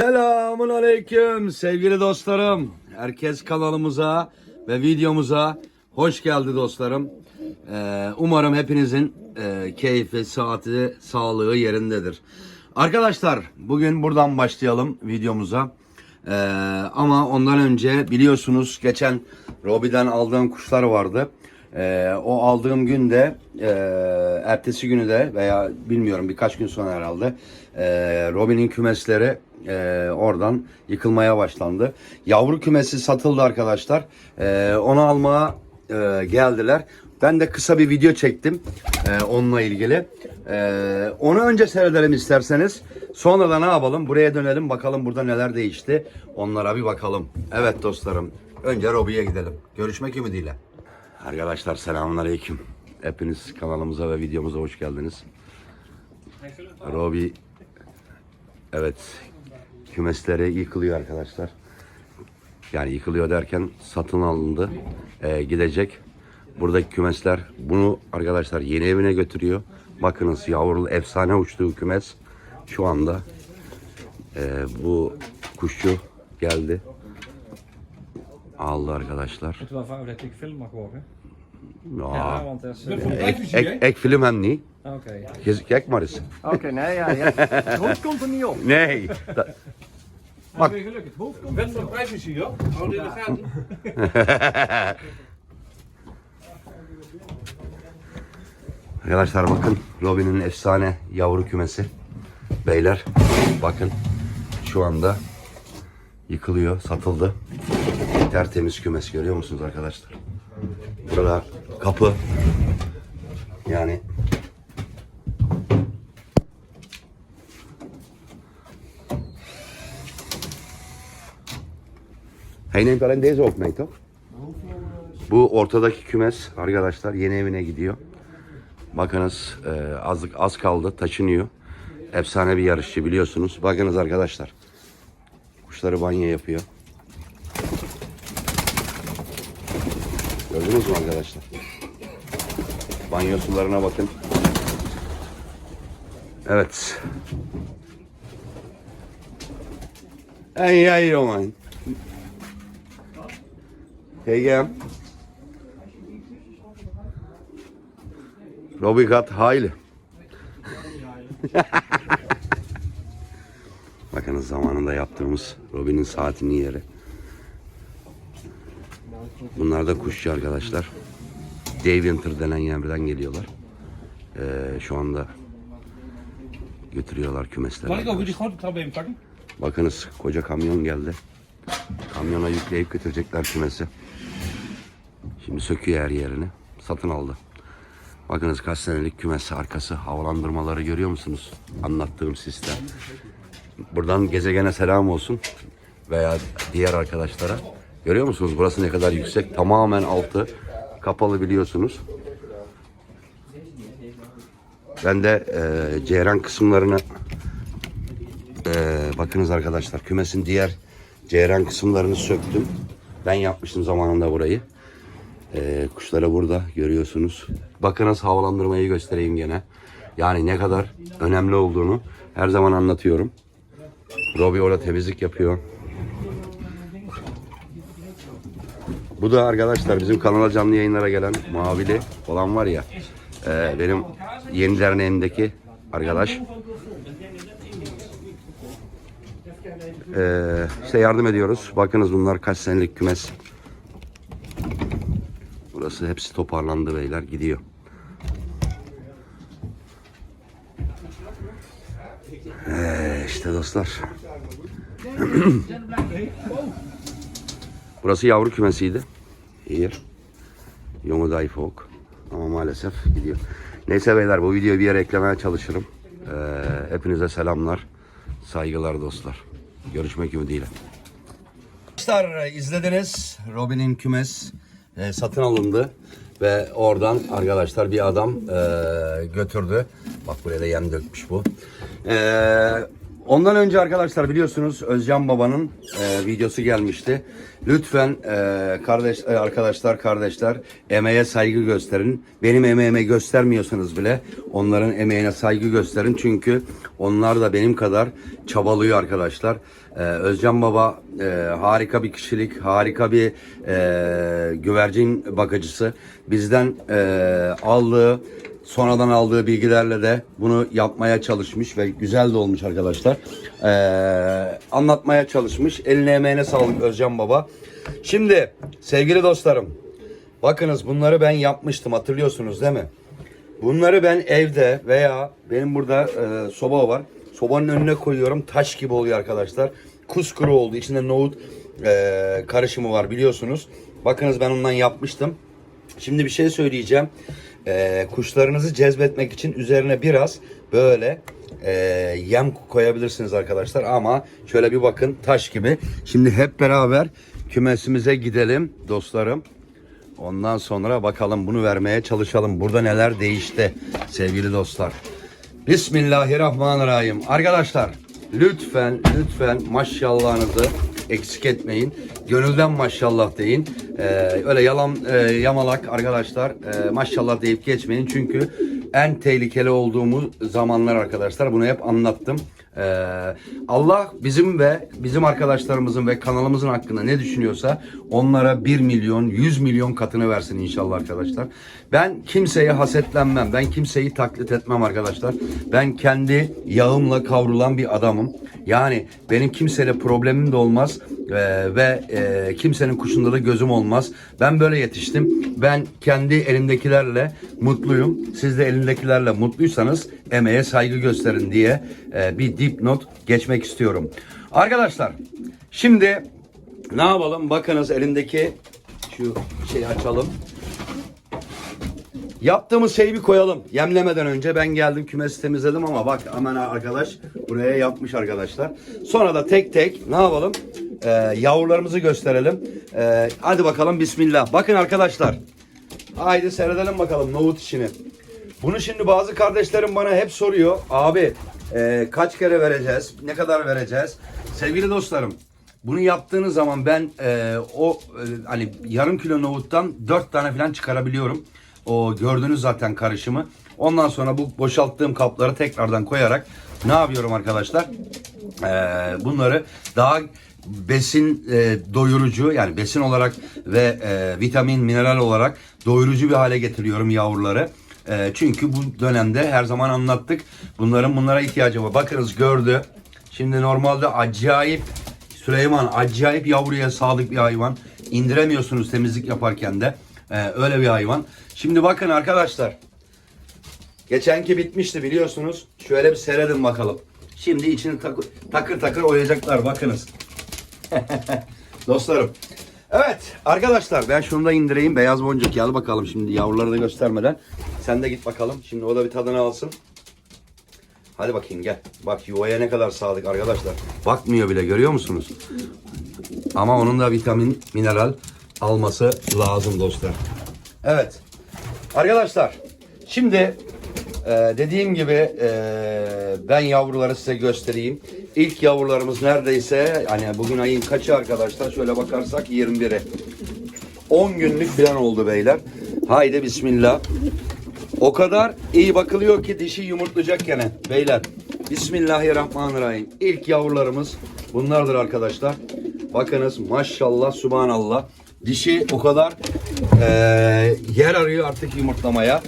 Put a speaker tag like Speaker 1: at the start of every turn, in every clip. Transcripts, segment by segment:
Speaker 1: Selamun aleyküm sevgili dostlarım. Herkes kanalımıza ve videomuza hoş geldi dostlarım. Ee, umarım hepinizin e, keyfi, saati, sağlığı yerindedir. Arkadaşlar bugün buradan başlayalım videomuza. Ee, ama ondan önce biliyorsunuz geçen Robi'den aldığım kuşlar vardı. Ee, o aldığım günde e, ertesi günü de veya bilmiyorum birkaç gün sonra herhalde e, Robin'in kümesleri e, oradan yıkılmaya başlandı. Yavru kümesi satıldı arkadaşlar. E, onu almaya e, geldiler. Ben de kısa bir video çektim e, onunla ilgili. E, onu önce seyredelim isterseniz. Sonra da ne yapalım? Buraya dönelim bakalım burada neler değişti. Onlara bir bakalım. Evet dostlarım. Önce Robi'ye gidelim. Görüşmek ümidiyle. Arkadaşlar selamünaleyküm. Hepiniz kanalımıza ve videomuza hoş geldiniz. Robi evet kümesleri yıkılıyor arkadaşlar. Yani yıkılıyor derken satın alındı. Ee, gidecek. Buradaki kümesler bunu arkadaşlar yeni evine götürüyor. Bakınız yavrulu efsane uçtuğu kümes şu anda ee, bu kuşçu geldi. Aldı arkadaşlar.
Speaker 2: İk.
Speaker 1: Ja,
Speaker 2: Ja, want dat is... Eh,
Speaker 1: ik, ik,
Speaker 3: hè?
Speaker 1: ik film hem niet.
Speaker 2: Oké.
Speaker 1: Kijk- Kijk maar eens.
Speaker 4: Oké, nee, ja, ja. Het hoofd komt er niet op.
Speaker 1: Nee. dat-
Speaker 3: ben je gelukkig. Het hoofd komt Wet van privacy, hoor. Hou dit in de gaten.
Speaker 1: Arkadaşlar bakın Robin'in efsane yavru kümesi. Beyler bakın şu anda yıkılıyor, satıldı. Tertemiz kümes görüyor musunuz arkadaşlar? Burada kapı yani Hij neemt alleen deze ook? Bu ortadaki kümes arkadaşlar yeni evine gidiyor. Bakınız e, az, az kaldı taşınıyor. Efsane bir yarışçı biliyorsunuz. Bakınız arkadaşlar. Kuşları banyo yapıyor. Gördünüz mü arkadaşlar? Banyo sularına bakın. Evet. Ay ay Roman. Hegem. Robbie gaat huilen. Bakınız zamanında yaptığımız Robin'in saatinin yeri. Bunlar da kuşçu arkadaşlar. Dave Winter denen yerden geliyorlar. Ee, şu anda götürüyorlar kümeslere.
Speaker 3: Pakken?
Speaker 1: Bakınız koca kamyon geldi. Kamyona yükleyip götürecekler kümesi. Şimdi söküyor her yerini. Satın aldı. Bakınız kaç senelik kümesi arkası havalandırmaları görüyor musunuz? Anlattığım sistem. Buradan gezegene selam olsun. Veya diğer arkadaşlara. Görüyor musunuz burası ne kadar yüksek? Tamamen altı kapalı biliyorsunuz. Ben de e, ceyran kısımlarını ee, bakınız arkadaşlar kümesin diğer ceyran kısımlarını söktüm. Ben yapmıştım zamanında burayı. Ee, kuşları burada görüyorsunuz. Bakınız havalandırmayı göstereyim gene. Yani ne kadar önemli olduğunu her zaman anlatıyorum. Robi orada temizlik yapıyor. Bu da arkadaşlar bizim kanala canlı yayınlara gelen mavili olan var ya. e, benim yeni derneğimdeki arkadaş. Ee, işte yardım ediyoruz. Bakınız bunlar kaç senelik kümes. Burası hepsi toparlandı beyler gidiyor. Ee, işte dostlar. Burası yavru kümesiydi. Hier. Jonge Dijvolk. Ama maalesef gidiyor. Neyse beyler bu videoyu bir yere eklemeye çalışırım. Ee, hepinize selamlar. Saygılar dostlar. Görüşmek ümidiyle. Arkadaşlar izlediniz. Robin'in kümes e, satın alındı. Ve oradan arkadaşlar bir adam e, götürdü. Bak buraya da yem dökmüş bu. E, ondan önce arkadaşlar biliyorsunuz Özcan Baba'nın e, videosu gelmişti. Lütfen e, kardeş e, arkadaşlar kardeşler emeğe saygı gösterin. Benim emeğime göstermiyorsanız bile onların emeğine saygı gösterin. Çünkü onlar da benim kadar çabalıyor arkadaşlar. Ee, Özcan Baba e, harika bir kişilik, harika bir e, güvercin bakıcısı. Bizden e, aldığı, sonradan aldığı bilgilerle de bunu yapmaya çalışmış ve güzel de olmuş arkadaşlar. Ee, anlatmaya çalışmış. Eline emeğine sağlık Özcan Baba. Şimdi sevgili dostlarım, bakınız bunları ben yapmıştım hatırlıyorsunuz değil mi? Bunları ben evde veya benim burada e, soba var. Sobanın önüne koyuyorum. Taş gibi oluyor arkadaşlar. Kuskuru oldu. İçinde nohut e, karışımı var biliyorsunuz. Bakınız ben ondan yapmıştım. Şimdi bir şey söyleyeceğim. E, kuşlarınızı cezbetmek için üzerine biraz böyle e, yem koyabilirsiniz arkadaşlar. Ama şöyle bir bakın taş gibi. Şimdi hep beraber kümesimize gidelim dostlarım. Ondan sonra bakalım bunu vermeye çalışalım. Burada neler değişti sevgili dostlar. Bismillahirrahmanirrahim. Arkadaşlar lütfen lütfen maşallahınızı eksik etmeyin. Gönülden maşallah deyin. Ee, öyle yalan e, yamalak arkadaşlar e, maşallah deyip geçmeyin. Çünkü en tehlikeli olduğumuz zamanlar arkadaşlar. Bunu hep anlattım. Ee, Allah bizim ve bizim arkadaşlarımızın ve kanalımızın hakkında ne düşünüyorsa onlara 1 milyon 100 milyon katını versin inşallah arkadaşlar. Ben kimseye hasetlenmem. Ben kimseyi taklit etmem arkadaşlar. Ben kendi yağımla kavrulan bir adamım. Yani benim kimseyle problemim de olmaz Ee, ve e, kimsenin kuşunda da gözüm olmaz. Ben böyle yetiştim. Ben kendi elimdekilerle mutluyum. Siz de elindekilerle mutluysanız emeğe saygı gösterin diye e, bir dipnot geçmek istiyorum. Arkadaşlar şimdi ne yapalım? Bakınız elimdeki şu şeyi açalım. Yaptığımız şeyi bir koyalım. Yemlemeden önce ben geldim kümesi temizledim ama bak hemen arkadaş buraya yapmış arkadaşlar. Sonra da tek tek ne yapalım? Ee, yavrularımızı gösterelim. Ee, hadi bakalım bismillah. Bakın arkadaşlar. Haydi seyredelim bakalım nohut işini. Bunu şimdi bazı kardeşlerim bana hep soruyor. Abi e, kaç kere vereceğiz? Ne kadar vereceğiz? Sevgili dostlarım bunu yaptığınız zaman ben e, o e, hani yarım kilo nohuttan dört tane falan çıkarabiliyorum. O gördüğünüz zaten karışımı. Ondan sonra bu boşalttığım kapları tekrardan koyarak ne yapıyorum arkadaşlar? E, bunları daha besin e, doyurucu yani besin olarak ve e, vitamin mineral olarak doyurucu bir hale getiriyorum yavruları. E, çünkü bu dönemde her zaman anlattık. Bunların bunlara ihtiyacı var. Bakınız gördü. Şimdi normalde acayip Süleyman acayip yavruya sadık bir hayvan. İndiremiyorsunuz temizlik yaparken de. Ee, öyle bir hayvan. Şimdi bakın arkadaşlar. Geçenki bitmişti biliyorsunuz. Şöyle bir seyredin bakalım. Şimdi içini takır takır, takır oyacaklar bakınız. Dostlarım. Evet arkadaşlar ben şunu da indireyim. Beyaz boncuk gel bakalım şimdi yavruları da göstermeden. Sen de git bakalım. Şimdi o da bir tadını alsın. Hadi bakayım gel. Bak yuvaya ne kadar sadık arkadaşlar. Bakmıyor bile görüyor musunuz? Ama onun da vitamin, mineral alması lazım dostlar. Evet. Arkadaşlar şimdi e, dediğim gibi e, ben yavruları size göstereyim. İlk yavrularımız neredeyse hani bugün ayın kaçı arkadaşlar şöyle bakarsak 21'i. 10 günlük falan oldu beyler. Haydi bismillah. O kadar iyi bakılıyor ki dişi yumurtlayacak gene beyler. Bismillahirrahmanirrahim. İlk yavrularımız bunlardır arkadaşlar. Bakınız maşallah subhanallah. Dişi o kadar eee, yer arıyor artık yumurtlamaya.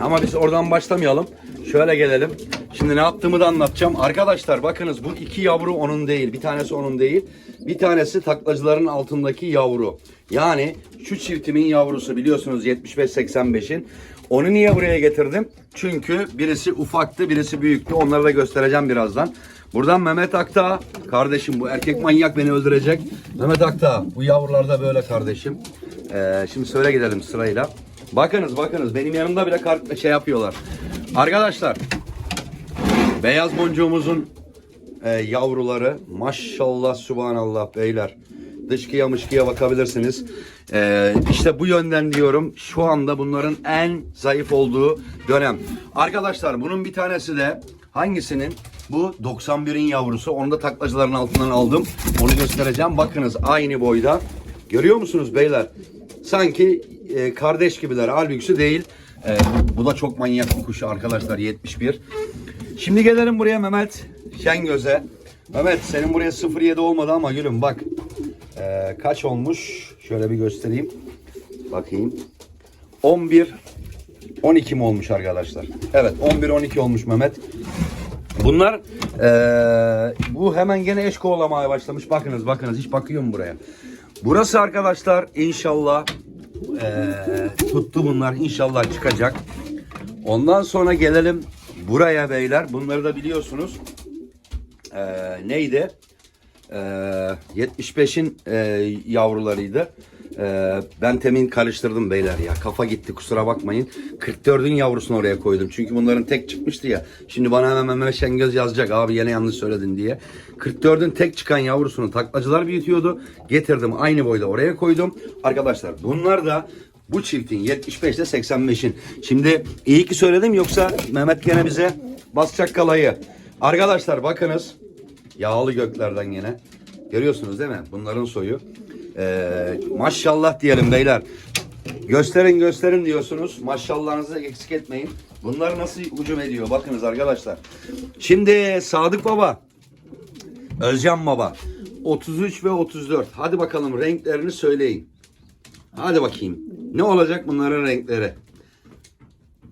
Speaker 1: Ama biz oradan başlamayalım. Şöyle gelelim. Şimdi ne yaptığımı da anlatacağım. Arkadaşlar bakınız bu iki yavru onun değil. Bir tanesi onun değil. Bir tanesi taklacıların altındaki yavru. Yani şu çiftimin yavrusu biliyorsunuz 75-85'in. Onu niye buraya getirdim? Çünkü birisi ufaktı, birisi büyüktü. Onları da göstereceğim birazdan. Buradan Mehmet Akta, kardeşim bu erkek manyak beni öldürecek. Mehmet Akta, bu yavrular da böyle kardeşim. Ee, şimdi söyle gidelim sırayla. Bakınız bakınız benim yanımda bile kart şey yapıyorlar. Arkadaşlar beyaz boncuğumuzun e, yavruları maşallah subhanallah beyler. Dışkıya mışkıya bakabilirsiniz. E, işte bu yönden diyorum şu anda bunların en zayıf olduğu dönem. Arkadaşlar bunun bir tanesi de hangisinin? Bu 91'in yavrusu. Onu da taklacıların altından aldım. Onu göstereceğim. Bakınız aynı boyda. Görüyor musunuz beyler? Sanki e, kardeş gibiler. Halbuki değil. E, bu da çok manyak bir kuş arkadaşlar 71. Şimdi gelelim buraya Mehmet Şengöz'e. Mehmet senin buraya 07 olmadı ama gülüm bak. Ee, kaç olmuş? Şöyle bir göstereyim. Bakayım. 11 12 mi olmuş arkadaşlar? Evet 11 12 olmuş Mehmet. Bunlar eee, bu hemen gene eş kovalamaya başlamış. Bakınız bakınız hiç bakıyor mu buraya? Burası arkadaşlar inşallah eee, tuttu bunlar inşallah çıkacak. Ondan sonra gelelim buraya beyler. Bunları da biliyorsunuz. Eee, neydi? Eee 75'in eee, yavrularıydı. Eee, ben temin karıştırdım beyler ya. Kafa gitti kusura bakmayın. 44'ün yavrusunu oraya koydum. Çünkü bunların tek çıkmıştı ya. Şimdi bana hemen Mehmet Şengöz yazacak abi yine yanlış söyledin diye. 44'ün tek çıkan yavrusunu taklacılar büyütüyordu. Getirdim aynı boyda oraya koydum. Arkadaşlar bunlar da bu çiftin 75 ile 85'in. Şimdi iyi ki söyledim yoksa Mehmet gene bize basacak kalayı. Arkadaşlar bakınız. Yağlı göklerden yine. Görüyorsunuz değil mi? Bunların soyu. Ee, maşallah diyelim beyler. Gösterin gösterin diyorsunuz. Maşallahınızı eksik etmeyin. Bunlar nasıl hücum ediyor? Bakınız arkadaşlar. Şimdi Sadık Baba. Özcan Baba. 33 ve 34. Hadi bakalım renklerini söyleyin. Hadi bakayım. Ne olacak bunların renkleri?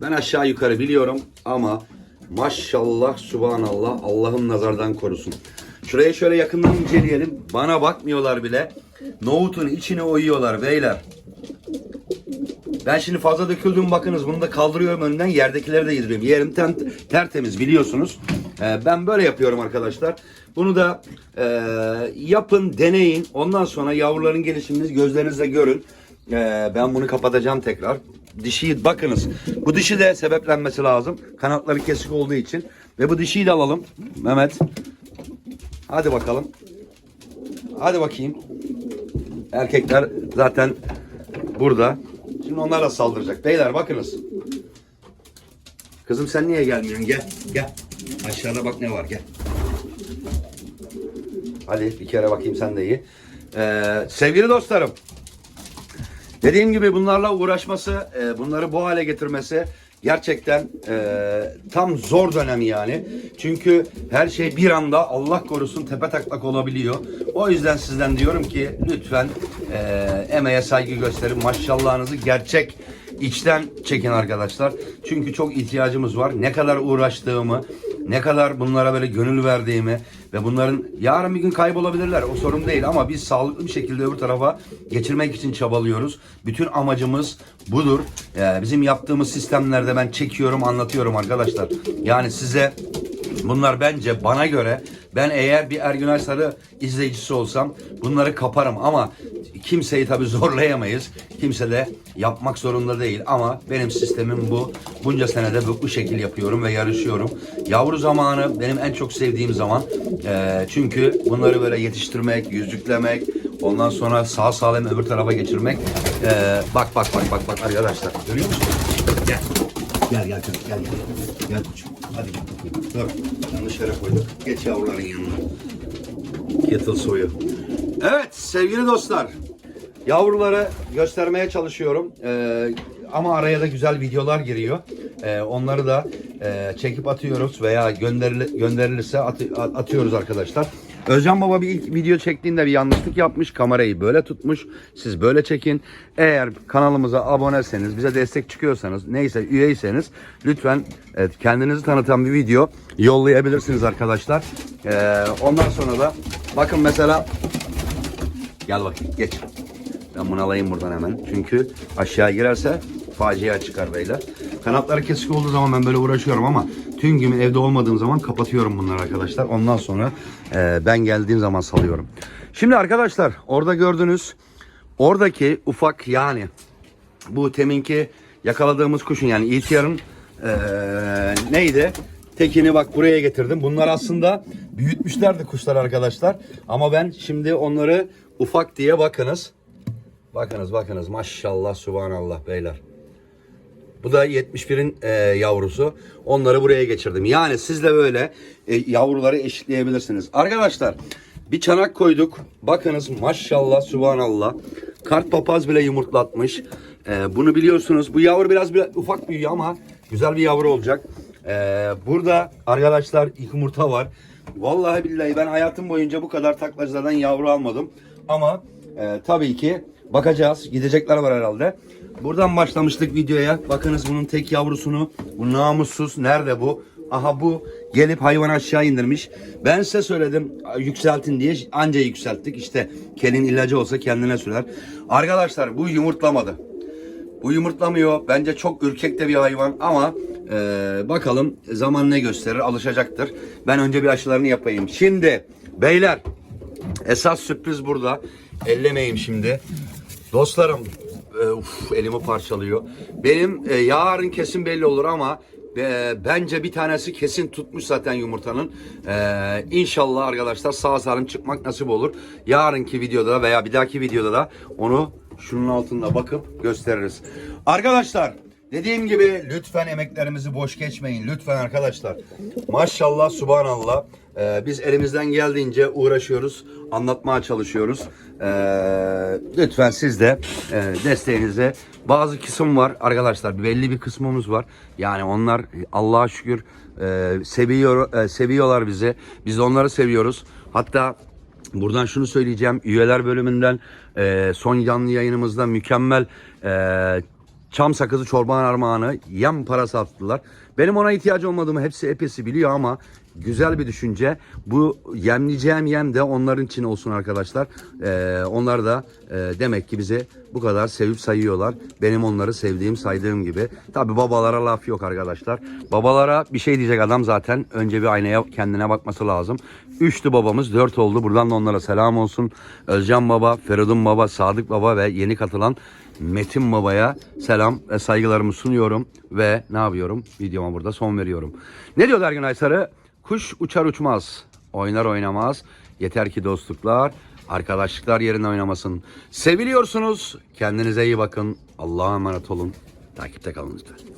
Speaker 1: Ben aşağı yukarı biliyorum ama maşallah subhanallah Allah'ım nazardan korusun. Şuraya şöyle yakından inceleyelim. Bana bakmıyorlar bile. Nohutun içine oyuyorlar beyler. Ben şimdi fazla döküldüm bakınız bunu da kaldırıyorum önünden yerdekileri de yediriyorum. Yerim tem, tertemiz biliyorsunuz. Ee, ben böyle yapıyorum arkadaşlar. Bunu da e, yapın deneyin. Ondan sonra yavruların gelişimini gözlerinizle görün. Ee, ben bunu kapatacağım tekrar. Dişiyi bakınız. Bu dişi de sebeplenmesi lazım. Kanatları kesik olduğu için. Ve bu dişiyi de alalım. Mehmet. Hadi bakalım. Hadi bakayım. Erkekler zaten burada. Şimdi onlar da saldıracak. Beyler bakınız. Kızım sen niye gelmiyorsun? Gel. Gel. Aşağıda bak ne var gel. Hadi bir kere bakayım sen de iyi. Ee, sevgili dostlarım. Dediğim gibi bunlarla uğraşması, e, bunları bu hale getirmesi gerçekten e, tam zor dönem yani. Çünkü her şey bir anda Allah korusun tepe taklak olabiliyor. O yüzden sizden diyorum ki lütfen e, emeğe saygı gösterin. Maşallahınızı gerçek içten çekin arkadaşlar. Çünkü çok ihtiyacımız var. Ne kadar uğraştığımı, ne kadar bunlara böyle gönül verdiğimi ve bunların yarın bir gün kaybolabilirler. O sorun değil ama biz sağlıklı bir şekilde öbür tarafa geçirmek için çabalıyoruz. Bütün amacımız budur. Ee, bizim yaptığımız sistemlerde ben çekiyorum, anlatıyorum arkadaşlar. Yani size Bunlar bence bana göre ben eğer bir Ergün Sarı izleyicisi olsam bunları kaparım ama kimseyi tabii zorlayamayız. Kimse de yapmak zorunda değil ama benim sistemim bu. Bunca senede bu, bu şekil yapıyorum ve yarışıyorum. Yavru zamanı benim en çok sevdiğim zaman. Ee, çünkü bunları böyle yetiştirmek, yüzüklemek, ondan sonra sağ salim öbür tarafa geçirmek. Ee, bak bak bak bak bak arkadaşlar görüyor musun? Gel. Gel gel gel gel. Gel, koçum. Hadi gel. Dur. Yanlış yere koyduk. Geç yavruların yanına. Kettle soyu. Evet sevgili dostlar. Yavruları göstermeye çalışıyorum. Ee, ama araya da güzel videolar giriyor. Ee, onları da e, çekip atıyoruz veya gönderili, gönderilirse at- atıyoruz arkadaşlar. Özcan Baba bir ilk video çektiğinde bir yanlışlık yapmış. Kamerayı böyle tutmuş. Siz böyle çekin. Eğer kanalımıza aboneseniz, bize destek çıkıyorsanız, neyse üyeyseniz lütfen evet, kendinizi tanıtan bir video yollayabilirsiniz arkadaşlar. Ee, ondan sonra da bakın mesela Gel bakayım geç. Ben bunu alayım buradan hemen. Çünkü aşağı girerse facia çıkar beyler. Kanatları kesik olduğu zaman ben böyle uğraşıyorum ama tüm gün evde olmadığım zaman kapatıyorum bunları arkadaşlar. Ondan sonra e, ben geldiğim zaman salıyorum. Şimdi arkadaşlar orada gördünüz oradaki ufak yani bu teminki yakaladığımız kuşun yani ihtiyarın e, neydi? Tekini bak buraya getirdim. Bunlar aslında büyütmüşlerdi kuşlar arkadaşlar. Ama ben şimdi onları ufak diye bakınız. Bakınız bakınız maşallah subhanallah beyler. Bu da 71'in e, yavrusu. Onları buraya geçirdim. Yani siz de böyle e, yavruları eşitleyebilirsiniz. Arkadaşlar bir çanak koyduk. Bakınız maşallah subhanallah. Kart papaz bile yumurtlatmış. E, bunu biliyorsunuz. Bu yavru biraz, biraz ufak büyüyor ama güzel bir yavru olacak. E, burada arkadaşlar yumurta var. Vallahi billahi ben hayatım boyunca bu kadar taklacılardan yavru almadım. Ama e, tabii ki bakacağız. Gidecekler var herhalde. Buradan başlamıştık videoya. Bakınız bunun tek yavrusunu. Bu namussuz. Nerede bu? Aha bu gelip hayvan aşağı indirmiş. Ben size söyledim yükseltin diye anca yükselttik. İşte kelin ilacı olsa kendine sürer. Arkadaşlar bu yumurtlamadı. Bu yumurtlamıyor. Bence çok ürkek de bir hayvan ama e, bakalım zaman ne gösterir alışacaktır. Ben önce bir aşılarını yapayım. Şimdi beyler esas sürpriz burada. Ellemeyeyim şimdi. Dostlarım e, uf, elimi parçalıyor. Benim e, yarın kesin belli olur ama e, bence bir tanesi kesin tutmuş zaten yumurtanın. E, inşallah arkadaşlar sağ salim çıkmak nasip olur. Yarınki videoda veya bir dahaki videoda da onu şunun altında bakıp gösteririz. Arkadaşlar dediğim gibi lütfen emeklerimizi boş geçmeyin. Lütfen arkadaşlar. Maşallah subhanallah. Ee, biz elimizden geldiğince uğraşıyoruz. Anlatmaya çalışıyoruz. Ee, lütfen siz de e, desteğinize bazı kısım var arkadaşlar. Belli bir kısmımız var. Yani onlar Allah'a şükür e, seviyor e, seviyorlar bizi. Biz de onları seviyoruz. Hatta Buradan şunu söyleyeceğim. Üyeler bölümünden e, son canlı yayınımızda mükemmel e, çam sakızı çorban armağanı yem parası attılar. Benim ona ihtiyacı olmadığımı hepsi epesi biliyor ama güzel bir düşünce. Bu yemleyeceğim yem de onların için olsun arkadaşlar. E, onlar da e, demek ki bizi bu kadar sevip sayıyorlar. Benim onları sevdiğim saydığım gibi. Tabi babalara laf yok arkadaşlar. Babalara bir şey diyecek adam zaten önce bir aynaya kendine bakması lazım. Üçtü babamız, dört oldu. Buradan da onlara selam olsun. Özcan Baba, Feridun Baba, Sadık Baba ve yeni katılan Metin Baba'ya selam ve saygılarımı sunuyorum. Ve ne yapıyorum? Videoma burada son veriyorum. Ne diyor Ergün Aysarı? Kuş uçar uçmaz, oynar oynamaz. Yeter ki dostluklar, arkadaşlıklar yerine oynamasın. Seviliyorsunuz. Kendinize iyi bakın. Allah'a emanet olun. Takipte kalın lütfen.